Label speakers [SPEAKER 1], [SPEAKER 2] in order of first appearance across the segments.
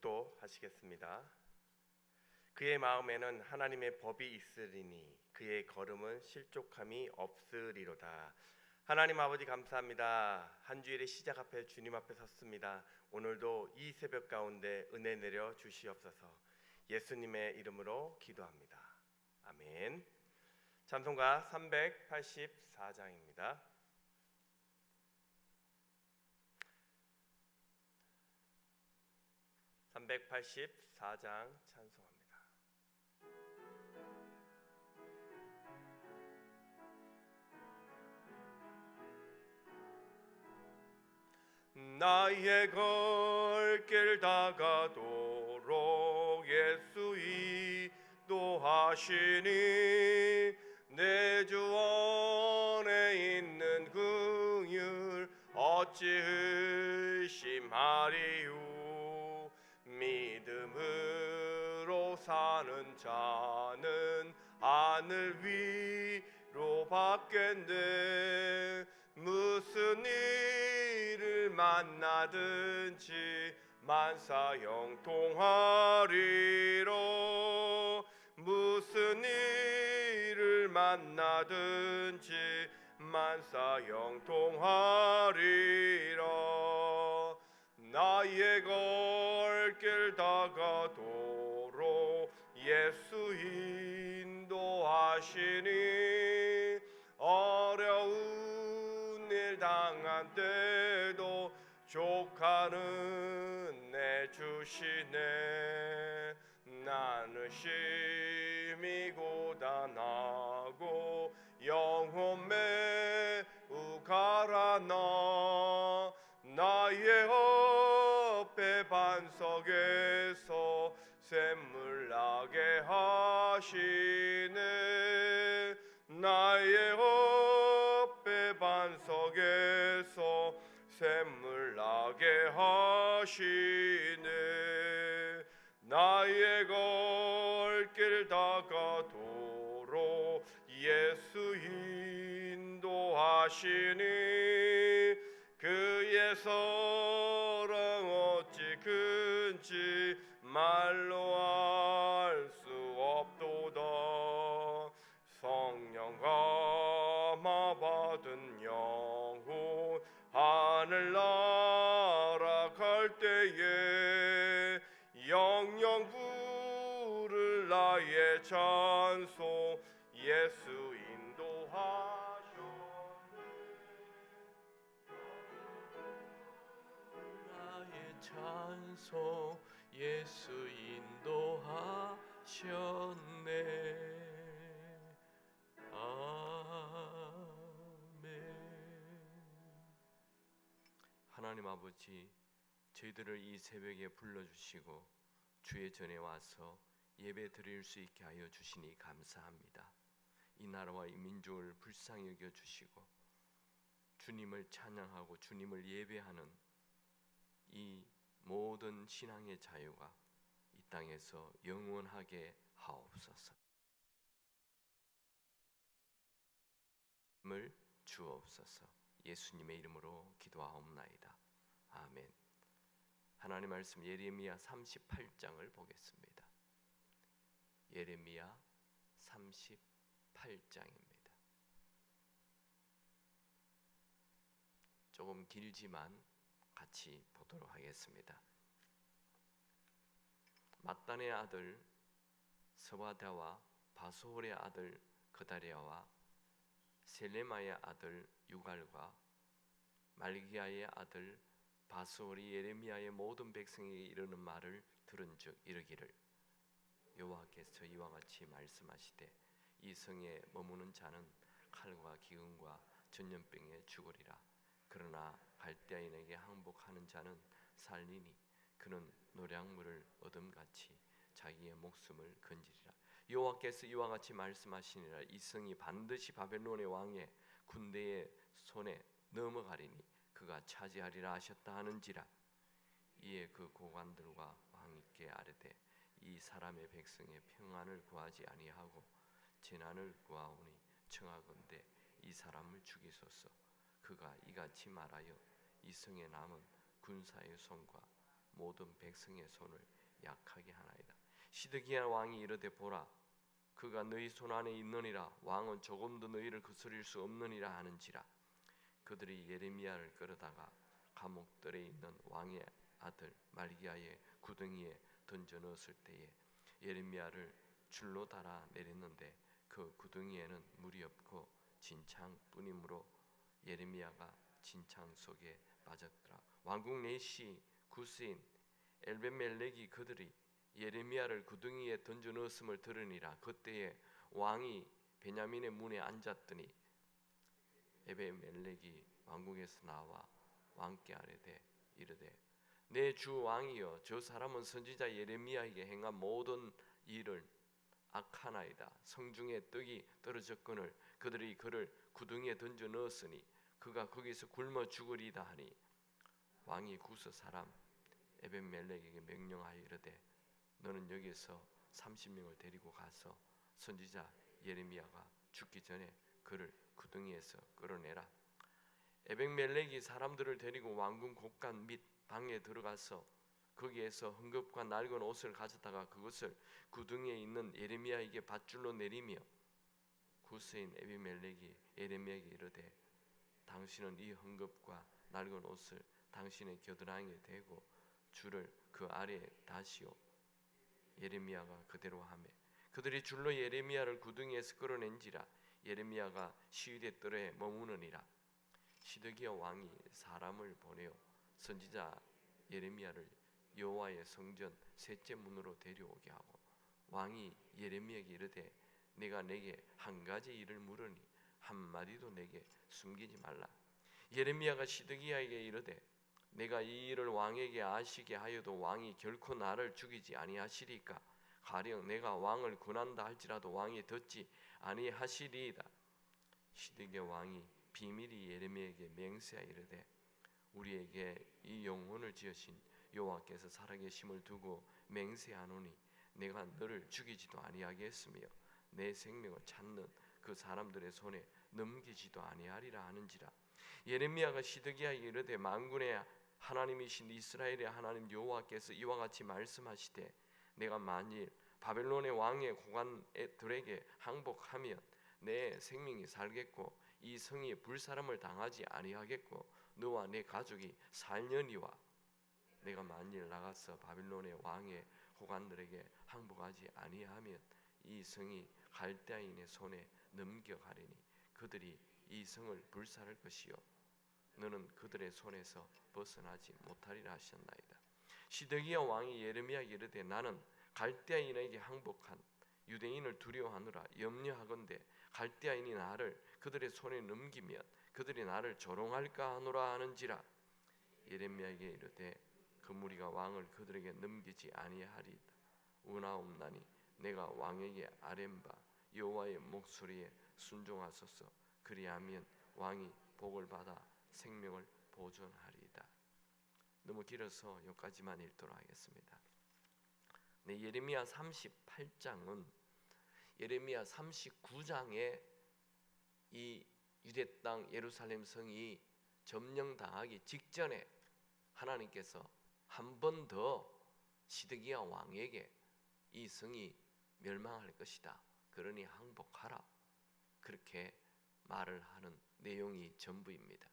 [SPEAKER 1] 속도하시겠습니다. 그의 마음에는 하나님의 법이 있으리니 그의 걸음은 실족함이 없으리로다. 하나님 아버지 감사합니다. 한 주일의 시작 앞에 주님 앞에 섰습니다. 오늘도 이 새벽 가운데 은혜 내려 주시옵소서. 예수님의 이름으로 기도합니다. 아멘. 찬송가 384장입니다. 384장 찬송합니다. 나의 걸길 다가도록 예수 인도하시니 내 주 안에 있는 긍휼 어찌 의심하리요 사는 자는 하늘 위로 받겠네. 무슨 일을 만나든지 만사 형통하리로 무슨 일을 만나든지 만사 형통하리라 나의 걸길 다가도록 예수 인도하시니 어려운 일 당한 때도 조카는 내 주시네 나는 심히 고단하고 영혼 매우 가라나 나의 옆에 반석에서 샘물 하시네. 나의 옆에 반석에서 샘물 나게 하시네. 나의 걸길 다가도록 예수 인도하시니 그의 사랑 어찌 큰지 말로 알
[SPEAKER 2] 찬송 예수 인도하셨네. 아멘. 하나님 아버지 저희들을 이 새벽에 불러주시고 주의 전에 와서 예배 드릴 수 있게 하여 주시니 감사합니다. 이 나라와 이 민족을 불쌍히 여겨 주시고 주님을 찬양하고 주님을 예배하는 이 모든 신앙의 자유가 이 땅에서 영원하게 하옵소서. 을 주옵소서. 예수님의 이름으로 기도하옵나이다. 아멘. 하나님 말씀 예레미야 38장을 보겠습니다. 예레미야 38장입니다. 조금 길지만 같이 보도록 하겠습니다. mat단의 아들 스와다와 바소홀의 아들 그다리아와 셀레마의 아들 유갈과 말기야의 아들 바소홀이 예레미야의 모든 백성에게 이르는 말을 들은즉 이르기를 여호와께서 이와 같이 말씀하시되 이 성에 머무는 자는 칼과 기근과 전염병에 죽으리라 그러나 갈대아인에게 항복하는 자는 살리니 그는 노량물을 얻음같이 자기의 목숨을 건지리라. 여호와께서 이와 같이 말씀하시니라. 이 성이 반드시 바벨론의 왕의 군대의 손에 넘어가리니 그가 차지하리라 하셨다 하는지라. 이에 그 고관들과 왕께 아뢰되 이 사람의 백성의 평안을 구하지 아니하고 재난을 구하오니 청하건대 이 사람을 죽이소서 그가 이같이 말하여 이 성에 남은 군사의 손과 모든 백성의 손을 약하게 하나이다. 시드기야 왕이 이르되 보라 그가 너희 손 안에 있느니라 왕은 조금도 너희를 거스릴 수 없느니라 하는지라 그들이 예레미야를 끌어다가 감옥들에 있는 왕의 아들 말기야의 구덩이에 던져 넣었을 때에 예레미야를 줄로 달아 내렸는데 그 구덩이에는 물이 없고 진창뿐이므로 예레미야가 진창 속에 빠졌더라. 왕궁 내시 구스인 엘벤멜렉이 그들이 예레미야를 구덩이에 던져 넣었음을 들으니라. 그때에 왕이 베냐민의 문에 앉았더니 에베멜렉이 왕궁에서 나와 왕께 아뢰되 이르되 내 주 왕이여 저 사람은 선지자 예레미야에게 행한 모든 일을 악하나이다 성중에 떡이 떨어졌거늘 그들이 그를 구덩이에 던져 넣었으니 그가 거기서 굶어 죽으리다 하니 왕이 구스 사람 에벤멜렉에게 명령하여 이르되 너는 여기서 30명을 데리고 가서 선지자 예레미야가 죽기 전에 그를 구덩이에서 끌어내라. 에벤멜렉이 사람들을 데리고 왕궁 곳간 및 방에 들어가서 거기에서 헝겊과 낡은 옷을 가져다가 그것을 구덩이에 있는 예레미야에게 밧줄로 내리며 구스인 에비멜렉이 예레미야에게 이르되 당신은 이 헝겊과 낡은 옷을 당신의 겨드랑이에 대고 줄을 그 아래에 다시오. 예레미야가 그대로 하매 그들이 줄로 예레미야를 구덩이에서 끌어낸지라 예레미야가 시위대 뜰에 머무느니라. 시드기야 왕이 사람을 보내어 선지자 예레미야를 여호와의 성전 셋째 문으로 데려오게 하고 왕이 예레미야에게 이르되 내가 내게 한 가지 일을 물으니 한 마디도 내게 숨기지 말라. 예레미야가 시드기야에게 이르되 내가 이 일을 왕에게 아시게 하여도 왕이 결코 나를 죽이지 아니하시리까? 가령 내가 왕을 군한다 할지라도 왕이 듣지 아니하시리이다. 시드기야 왕이 비밀이 예레미야에게 맹세하 이르되 우리에게 이 영혼을 지으신 여호와께서 살아계심을 두고 맹세하노니 내가 너를 죽이지도 아니하겠으며 내 생명을 찾는 그 사람들의 손에 넘기지도 아니하리라 하는지라. 예레미야가 시드기야에게 이르되 만군의 하나님이신 이스라엘의 하나님 여호와께서 이와 같이 말씀하시되 내가 만일 바벨론의 왕의 고관들에게 항복하면 내 생명이 살겠고 이 성이 불사람을 당하지 아니하겠고 너와 내 가족이 살려니와 내가 만일 나가서 바빌론의 왕의 호관들에게 항복하지 아니하면 이 성이 갈대아인의 손에 넘겨가리니 그들이 이 성을 불살할 것이요. 너는 그들의 손에서 벗어나지 못하리라 하셨나이다. 시드기야 왕이 예레미야에게 이르되 나는 갈대아인에게 항복한 유대인을 두려워하느라. 염려하건대 갈대아인이 나를 그들의 손에 넘기면 그들이 나를 조롱할까 하노라 하는지라. 예레미야에게 이르되 그 무리가 왕을 그들에게 넘기지 아니하리이다. 우나옵나니 내가 왕에게 아뢰바 여호와의 목소리에 순종하소서. 그리하면 왕이 복을 받아 생명을 보존하리이다. 너무 길어서 여기까지만 읽도록 하겠습니다. 네, 예레미야 38장은 예레미야 39장에 이 유대 땅 예루살렘 성이 점령당하기 직전에 하나님께서 한 번 더 시드기야 왕에게 이 성이 멸망할 것이다. 그러니 항복하라. 그렇게 말을 하는 내용이 전부입니다.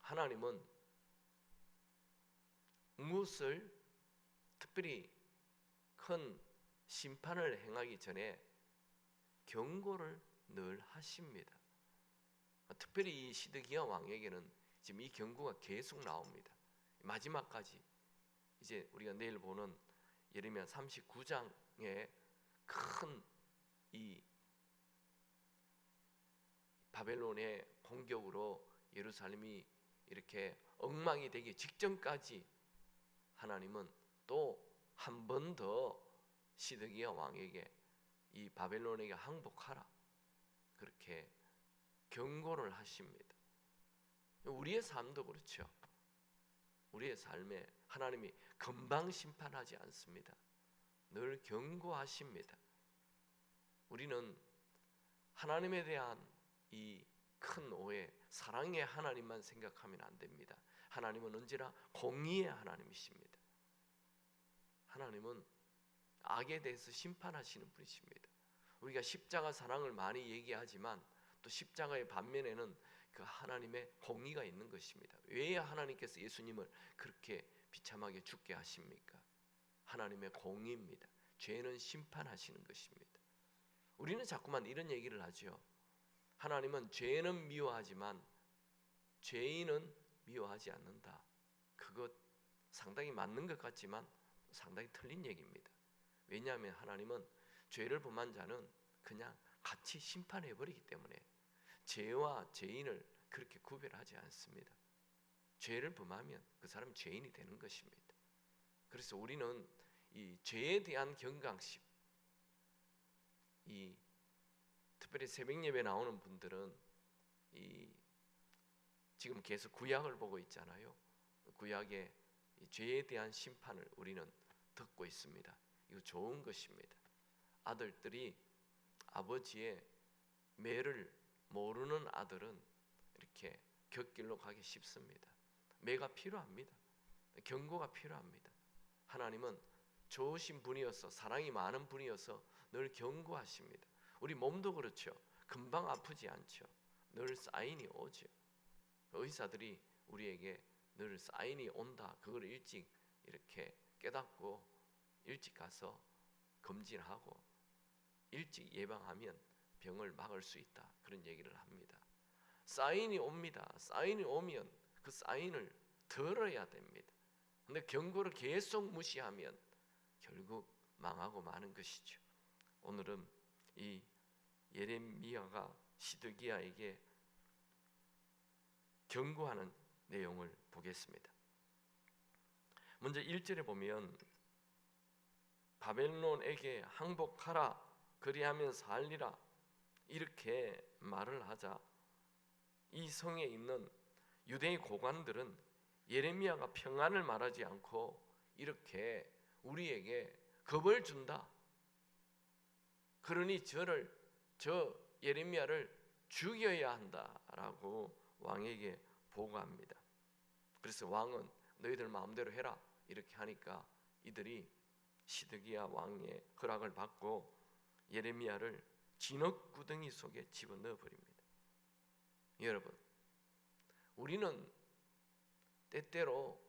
[SPEAKER 2] 하나님은 무엇을 특별히 큰 심판을 행하기 전에 경고를 늘 하십니다. 특별히 이 시드기야 왕에게는 지금 이 경고가 계속 나옵니다. 마지막까지 이제 우리가 내일 보는 예레미야 39장의 큰이 바벨론의 공격으로 예루살렘이 이렇게 엉망이 되기 직전까지 하나님은 또 한 번 더 시드기야 왕에게 이 바벨론에게 항복하라 그렇게 경고를 하십니다. 우리의 삶도 그렇죠. 우리의 삶에 하나님이 금방 심판하지 않습니다. 늘 경고하십니다. 우리는 하나님에 대한 이 큰 오해, 사랑의 하나님만 생각하면 안 됩니다. 하나님은 언제나 공의의 하나님이십니다. 하나님은 악에 대해서 심판하시는 분이십니다. 우리가 십자가 사랑을 많이 얘기하지만 또 십자가의 반면에는 그 하나님의 공의가 있는 것입니다. 왜 하나님께서 예수님을 그렇게 비참하게 죽게 하십니까? 하나님의 공의입니다. 죄는 심판하시는 것입니다. 우리는 자꾸만 이런 얘기를 하죠. 하나님은 죄는 미워하지만 죄인은 미워하지 않는다. 그것 상당히 맞는 것 같지만 상당히 틀린 얘기입니다. 왜냐하면 하나님은 죄를 범한 자는 그냥 같이 심판해 버리기 때문에 죄와 죄인을 그렇게 구별하지 않습니다. 죄를 범하면 그 사람은 죄인이 되는 것입니다. 그래서 우리는 이 죄에 대한 경각심, 이 특별히 새벽 예배 나오는 분들은 이 지금 계속 구약을 보고 있잖아요. 구약의 이 죄에 대한 심판을 우리는 듣고 있습니다. 이거 좋은 것입니다. 아들들이 아버지의 매를 모르는 아들은 이렇게 곁길로 가기 쉽습니다. 매가 필요합니다. 경고가 필요합니다. 하나님은 좋으신 분이어서 사랑이 많은 분이어서 늘 경고하십니다. 우리 몸도 그렇죠. 금방 아프지 않죠. 늘 사인이 오죠. 의사들이 우리에게 늘 사인이 온다. 그걸 일찍 이렇게 깨닫고 일찍 가서 검진하고 일찍 예방하면 병을 막을 수 있다. 그런 얘기를 합니다. 사인이 옵니다. 사인이 오면 그 사인을 들어야 됩니다. 근데 경고를 계속 무시하면 결국 망하고 마는 것이죠. 오늘은 이 예레미야가 시드기야에게 경고하는 내용을 보겠습니다. 먼저 1절에 보면 바벨론에게 항복하라 그리하면 살리라 이렇게 말을 하자 이 성에 있는 유대의 고관들은 예레미야가 평안을 말하지 않고 이렇게 우리에게 겁을 준다. 그러니 저를 저 예레미야를 죽여야 한다라고 왕에게 보고합니다. 그래서 왕은 너희들 마음대로 해라 이렇게 하니까 이들이 시드기야 왕의 허락을 받고 예레미야를 진흙 구덩이 속에 집어넣어 버립니다. 여러분, 우리는 때때로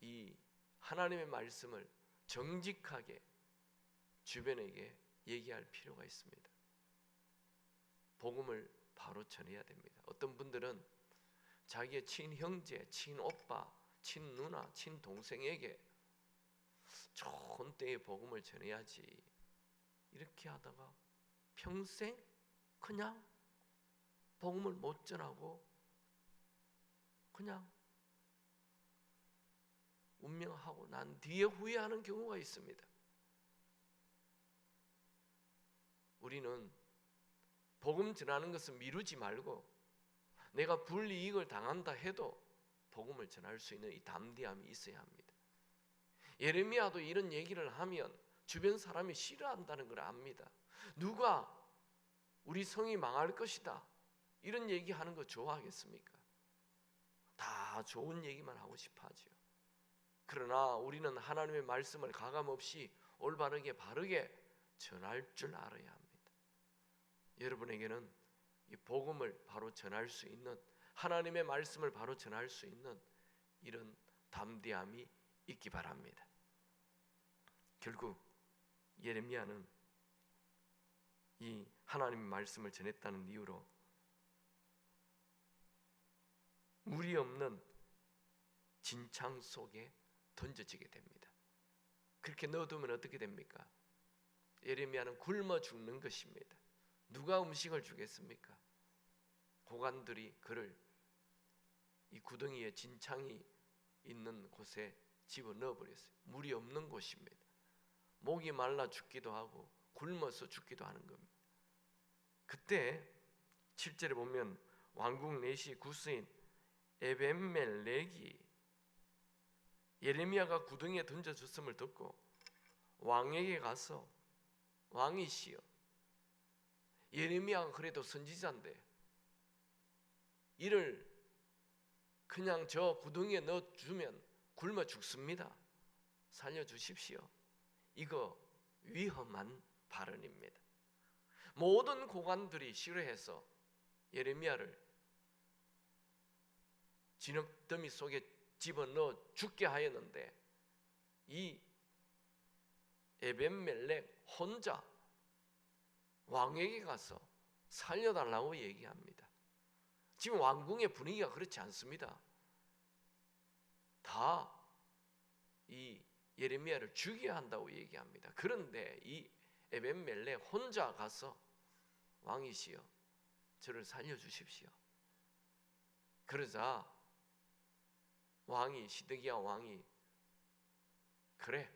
[SPEAKER 2] 이 하나님의 말씀을 정직하게 주변에게 얘기할 필요가 있습니다. 복음을 바로 전해야 됩니다. 어떤 분들은 자기의 친형제, 친오빠, 친누나, 친동생에게 좋은 때에 복음을 전해야지 이렇게 하다가 평생 그냥 복음을 못 전하고 그냥 운명하고 난 뒤에 후회하는 경우가 있습니다. 우리는 복음 전하는 것은 미루지 말고 내가 불이익을 당한다 해도 복음을 전할 수 있는 이 담대함이 있어야 합니다. 예레미야도 이런 얘기를 하면 주변 사람이 싫어한다는 걸 압니다. 누가 우리 성이 망할 것이다. 이런 얘기하는 거 좋아하겠습니까? 다 좋은 얘기만 하고 싶어 하죠. 그러나 우리는 하나님의 말씀을 가감 없이 올바르게 바르게 전할 줄 알아야 합니다. 여러분에게는 이 복음을 바로 전할 수 있는 하나님의 말씀을 바로 전할 수 있는 이런 담대함이 있기 바랍니다. 결국 예레미야는 이 하나님의 말씀을 전했다는 이유로 물이 없는 진창 속에 던져지게 됩니다. 그렇게 넣어두면 어떻게 됩니까? 예레미야는 굶어 죽는 것입니다. 누가 음식을 주겠습니까? 고관들이 그를 이 구덩이에 진창이 있는 곳에 집어 넣어버렸어요. 물이 없는 곳입니다. 목이 말라 죽기도 하고 굶어서 죽기도 하는 겁니다. 그때 7절에 보면 왕국 내시 구스인 에벤멜렉이 예레미야가 구덩이에 던져졌음을 듣고 왕에게 가서 왕이시여 예레미야가 그래도 선지자인데 이를 그냥 저 구덩이에 넣어 주면 굶어 죽습니다. 살려 주십시오. 이거 위험한 발언입니다. 모든 고관들이 싫어해서 예레미야를 진흙더미 속에 집어넣어 죽게 하였는데 이 에벤멜렉 혼자 왕에게 가서 살려달라고 얘기합니다. 지금 왕궁의 분위기가 그렇지 않습니다. 다 이 예레미야를 죽여야 한다고 얘기합니다. 그런데 이 에벤멜렉 혼자 가서 왕이시여 저를 살려 주십시오. 그러자 왕이 시드기야 왕이 그래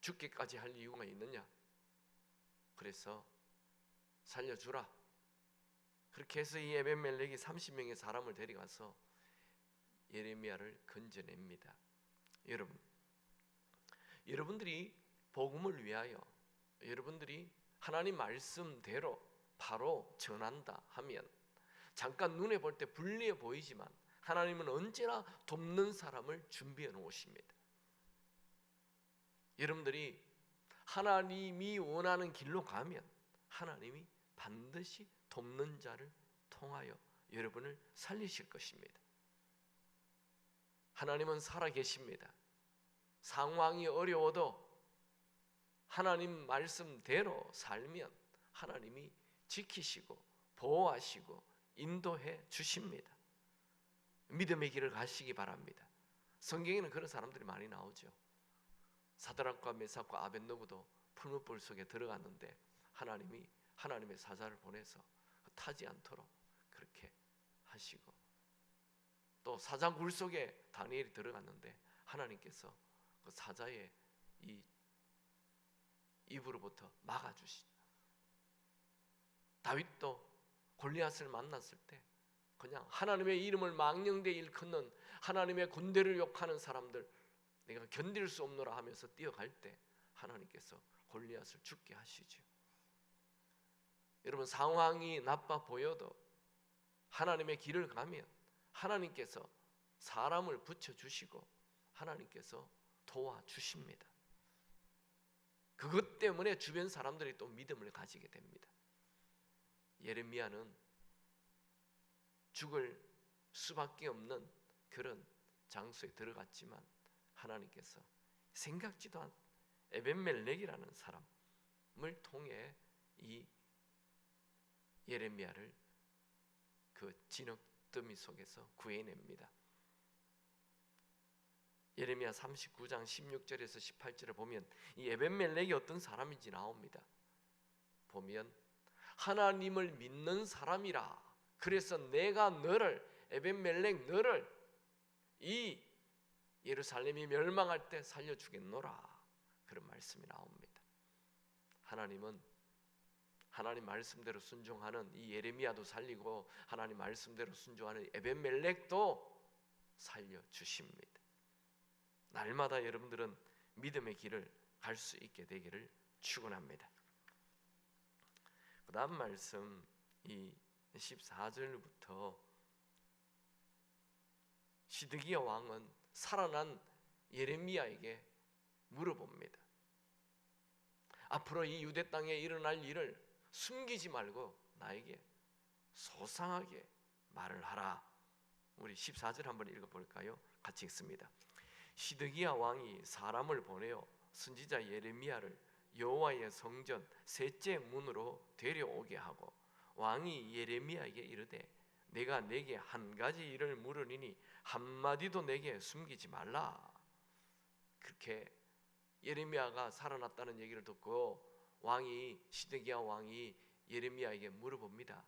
[SPEAKER 2] 죽기까지 할 이유가 있느냐? 그래서 살려주라. 그렇게 해서 이 에벤멜렉이 30명의 사람을 데려가서 예레미야를 건져냅니다. 여러분, 여러분들이 복음을 위하여 여러분들이 하나님 말씀대로 바로 전한다 하면 잠깐 눈에 볼 때 불리해 보이지만 하나님은 언제나 돕는 사람을 준비해 놓으십니다. 여러분들이 하나님이 원하는 길로 가면 하나님이 반드시 돕는 자를 통하여 여러분을 살리실 것입니다. 하나님은 살아 계십니다. 상황이 어려워도 하나님 말씀대로 살면 하나님이 지키시고 보호하시고 인도해 주십니다. 믿음의 길을 가시기 바랍니다. 성경에는 그런 사람들이 많이 나오죠. 사드락과 메삭과 아벤노고도 풀무불 속에 들어갔는데 하나님이 하나님의 사자를 보내서 타지 않도록 그렇게 하시고 또 사자 굴 속에 다니엘이 들어갔는데 하나님께서 그 사자의 이 입으로부터 막아주시죠. 다윗도 골리앗을 만났을 때 그냥 하나님의 이름을 망령되 일컫는 하나님의 군대를 욕하는 사람들 내가 견딜 수 없노라 하면서 뛰어갈 때 하나님께서 골리앗을 죽게 하시죠. 여러분 상황이 나빠 보여도 하나님의 길을 가면 하나님께서 사람을 붙여 주시고 하나님께서 도와 주십니다. 그것 때문에 주변 사람들이 또 믿음을 가지게 됩니다. 예레미야는 죽을 수밖에 없는 그런 장소에 들어갔지만 하나님께서 생각지도 않 에벤멜렉이라는 사람을 통해 이 예레미야를 그 진흙더미 속에서 구해냅니다. 예레미야 39장 16절에서 18절을 보면 이 에벤멜렉이 어떤 사람인지 나옵니다. 보면 하나님을 믿는 사람이라. 그래서 내가 너를 에벤멜렉 너를 이 예루살렘이 멸망할 때 살려 주겠노라. 그런 말씀이 나옵니다. 하나님은 하나님 말씀대로 순종하는 이 예레미야도 살리고 하나님 말씀대로 순종하는 에벤멜렉도 살려 주십니다. 날마다 여러분들은 믿음의 길을 갈 수 있게 되기를 축원합니다. 그다음 말씀 이 14절부터 시드기야 왕은 살아난 예레미야에게 물어봅니다. 앞으로 이 유대 땅에 일어날 일을 숨기지 말고 나에게 소상하게 말을 하라. 우리 14절 한번 읽어 볼까요? 같이 읽습니다. 시드기야 왕이 사람을 보내어 선지자 예레미야를 여호와의 성전 셋째 문으로 데려오게 하고 왕이 예레미야에게 이르되 내가 내게 한 가지 일을 물으리니 한 마디도 내게 숨기지 말라. 그렇게 예레미야가 살아났다는 얘기를 듣고 왕이 시드기야 왕이 예레미야에게 물어봅니다.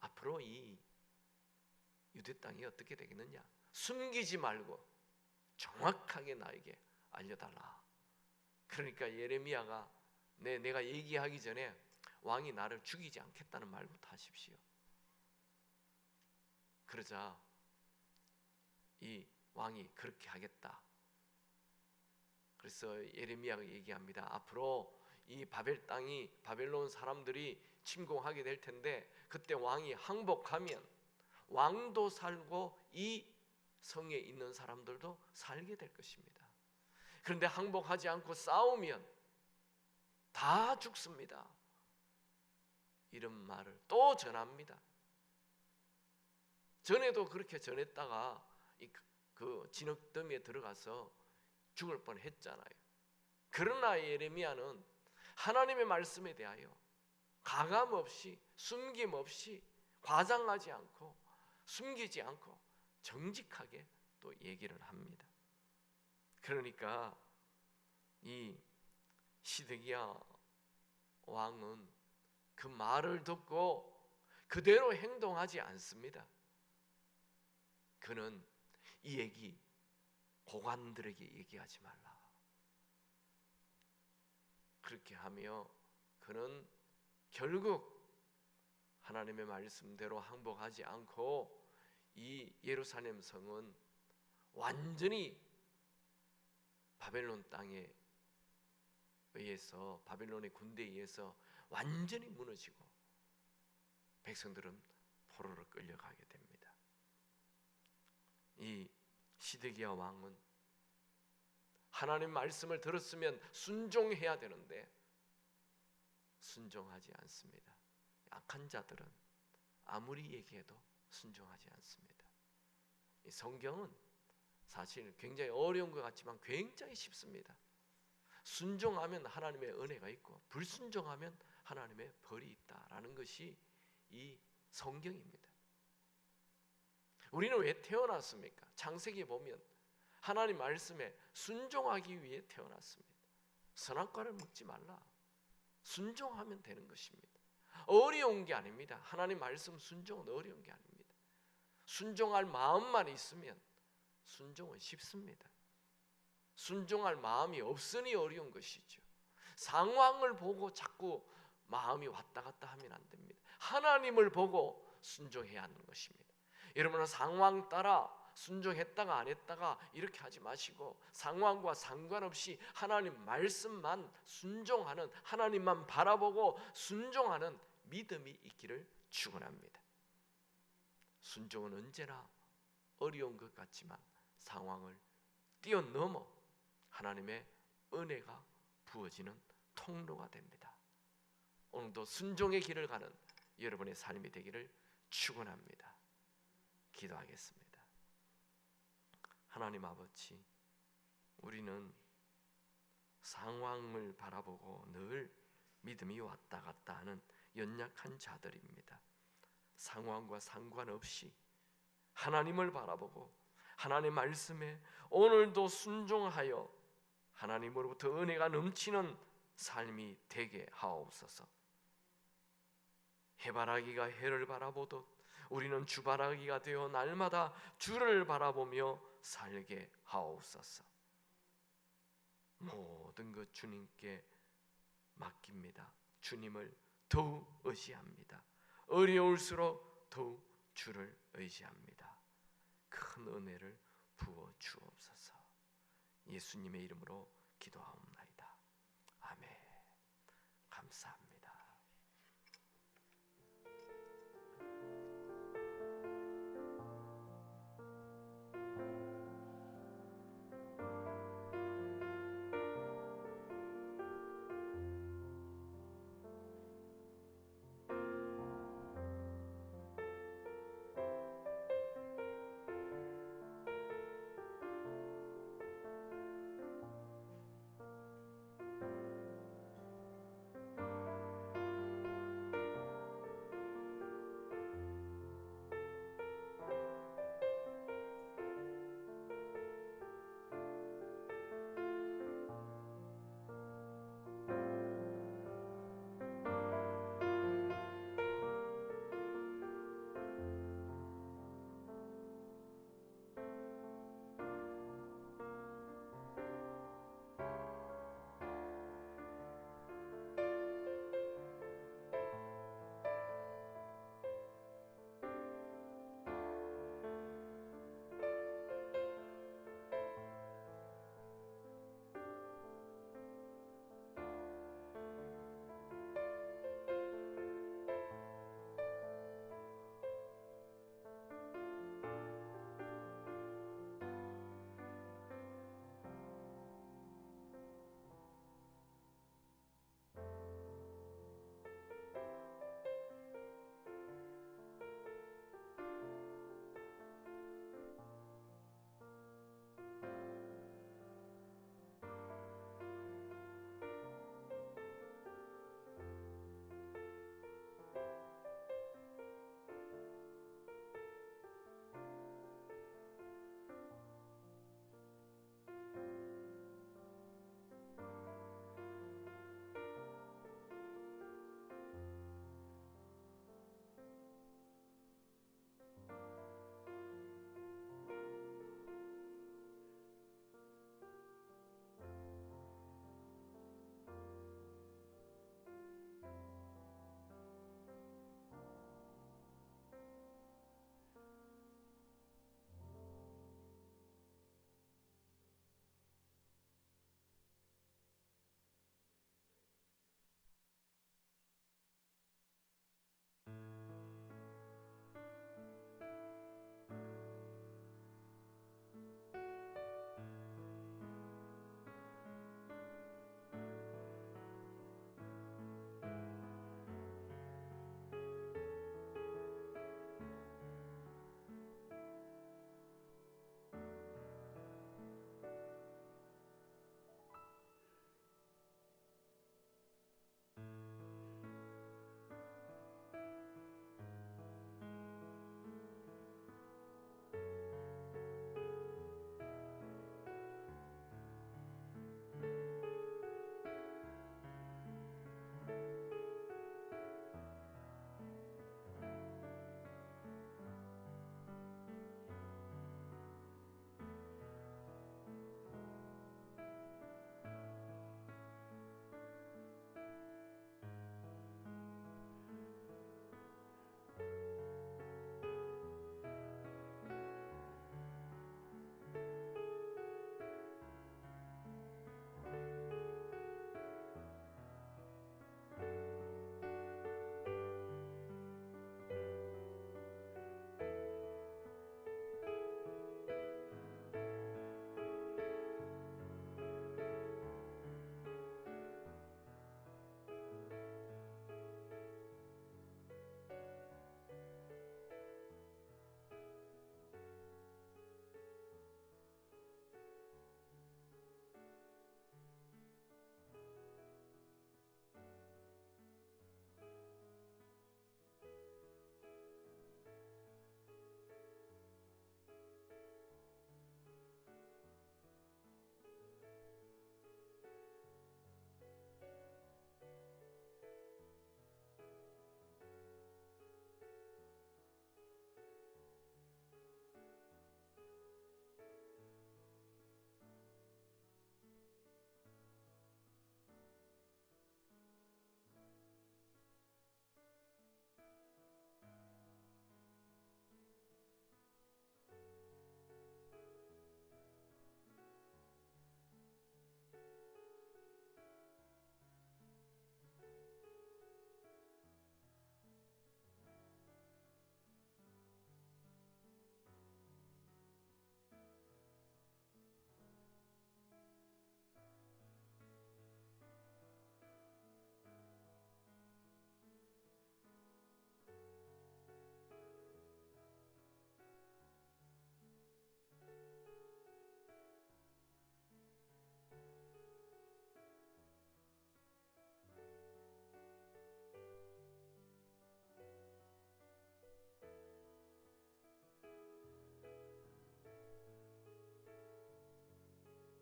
[SPEAKER 2] 앞으로 이 유대 땅이 어떻게 되겠느냐? 숨기지 말고 정확하게 나에게 알려달라. 그러니까 예레미야가 내 내가 얘기하기 전에 왕이 나를 죽이지 않겠다는 말부터 하십시오. 그러자 이 왕이 그렇게 하겠다. 그래서 예레미야가 얘기합니다. 앞으로 이 바벨 땅이 바벨론 사람들이 침공하게 될 텐데 그때 왕이 항복하면 왕도 살고 이 성에 있는 사람들도 살게 될 것입니다. 그런데 항복하지 않고 싸우면 다 죽습니다. 이런 말을 또 전합니다. 전에도 그렇게 전했다가 이그 진흙더미에 들어가서 죽을 뻔했잖아요. 그러나 예레미야는 하나님의 말씀에 대하여 가감 없이 숨김 없이 과장하지 않고 숨기지 않고 정직하게 또 얘기를 합니다. 그러니까 이 시드기야 왕은 그 말을 듣고 그대로 행동하지 않습니다. 그는 이 얘기 고관들에게 얘기하지 말라. 그렇게 하며 그는 결국 하나님의 말씀대로 항복하지 않고 이 예루살렘 성은 완전히 바벨론 땅에 의해서 바벨론의 군대에 의해서 완전히 무너지고 백성들은 포로로 끌려가게 됩니다. 이 시드기야 왕은 하나님 말씀을 들었으면 순종해야 되는데 순종하지 않습니다. 악한 자들은 아무리 얘기해도 순종하지 않습니다. 이 성경은 사실 굉장히 어려운 것 같지만 굉장히 쉽습니다. 순종하면 하나님의 은혜가 있고 불순종하면 하나님의 벌이 있다라는 것이 이 성경입니다. 우리는 왜 태어났습니까? 창세기 보면 하나님 말씀에 순종하기 위해 태어났습니다. 선악과를 먹지 말라. 순종하면 되는 것입니다. 어려운 게 아닙니다. 하나님 말씀 순종은 어려운 게 아닙니다. 순종할 마음만 있으면 순종은 쉽습니다. 순종할 마음이 없으니 어려운 것이죠. 상황을 보고 자꾸 마음이 왔다 갔다 하면 안 됩니다. 하나님을 보고 순종해야 하는 것입니다. 여러분은 상황 따라 순종했다가 안 했다가 이렇게 하지 마시고 상황과 상관없이 하나님 말씀만 순종하는 하나님만 바라보고 순종하는 믿음이 있기를 축원합니다. 순종은 언제나 어려운 것 같지만 상황을 뛰어넘어 하나님의 은혜가 부어지는 통로가 됩니다. 오늘도 순종의 길을 가는 여러분의 삶이 되기를 축원합니다. 기도하겠습니다. 하나님 아버지, 우리는 상황을 바라보고 늘 믿음이 왔다 갔다 하는 연약한 자들입니다. 상황과 상관없이 하나님을 바라보고 하나님 말씀에 오늘도 순종하여 하나님으로부터 은혜가 넘치는 삶이 되게 하옵소서. 해바라기가 해를 바라보듯 우리는 주바라기가 되어 날마다 주를 바라보며 살게 하옵소서. 모든 것 주님께 맡깁니다. 주님을 더욱 의지합니다. 어려울수록 더욱 주를 의지합니다. 큰 은혜를 부어 주옵소서. 예수님의 이름으로 기도하옵나이다. 아멘. 감사합니다.